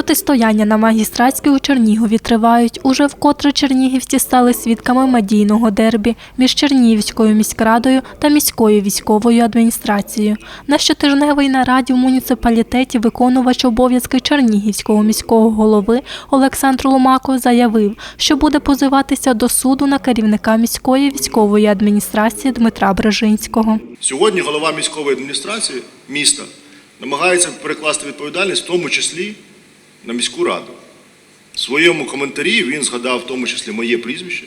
Протистояння на магістратській у Чернігові тривають. Уже вкотре чернігівці стали свідками медійного дербі між Чернігівською міськрадою та міською військовою адміністрацією. На щотижневій нараді в муніципалітеті виконувач обов'язки Чернігівського міського голови Олександр Ломако заявив, що буде позиватися до суду на керівника міської військової адміністрації Дмитра Брежинського. Сьогодні голова міської адміністрації міста намагається перекласти відповідальність, в тому числі на міську раду. В своєму коментарі він згадав в тому числі моє прізвище.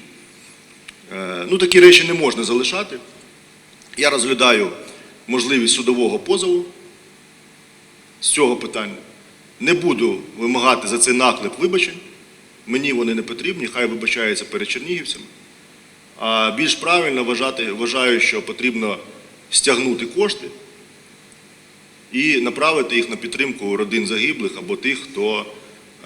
Е, Ну, такі речі не можна залишати. Я розглядаю можливість судового позову з цього питання. Не буду вимагати за цей наклеп вибачень. Мені вони не потрібні, хай вибачаються перед чернігівцями. А більш правильно вважати, вважаю, що потрібно стягнути кошти і направити їх на підтримку родин загиблих або тих, хто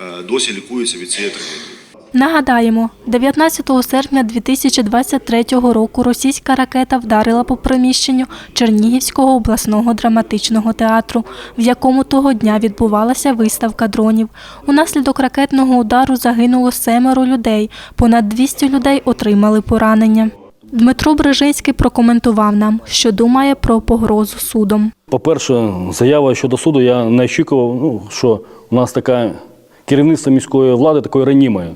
е, досі лікується від цієї трагедії. Нагадаємо, 19 серпня 2023 року російська ракета вдарила по приміщенню Чернігівського обласного драматичного театру, в якому того дня відбувалася виставка дронів. Унаслідок ракетного удару загинуло семеро людей, понад 200 людей отримали поранення. Дмитро Брежинський прокоментував нам, що думає про погрозу судом. По-перше, заява щодо суду я не очікував, ну, що у нас така керівництво міської влади такої реанімає.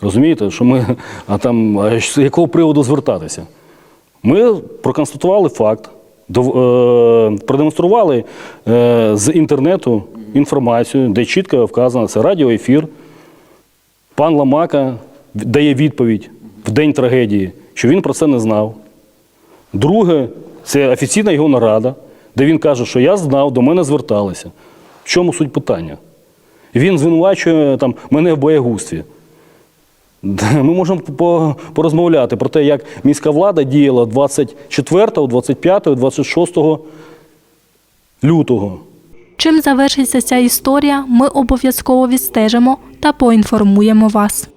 Розумієте, що ми, а там а з якого приводу звертатися? Ми проконстатували факт, е, продемонстрували е, з інтернету інформацію, де чітко вказано, це радіоефір. Пан Ламака дає відповідь в день трагедії, що він про це не знав. Друге, це офіційна його нарада, де він каже, що я знав, до мене зверталися. В чому суть питання? Він звинувачує там, мене в боягузтві. Ми можемо порозмовляти про те, як міська влада діяла 24, 25, 26 лютого. Чим завершиться ця історія, ми обов'язково відстежимо та поінформуємо вас.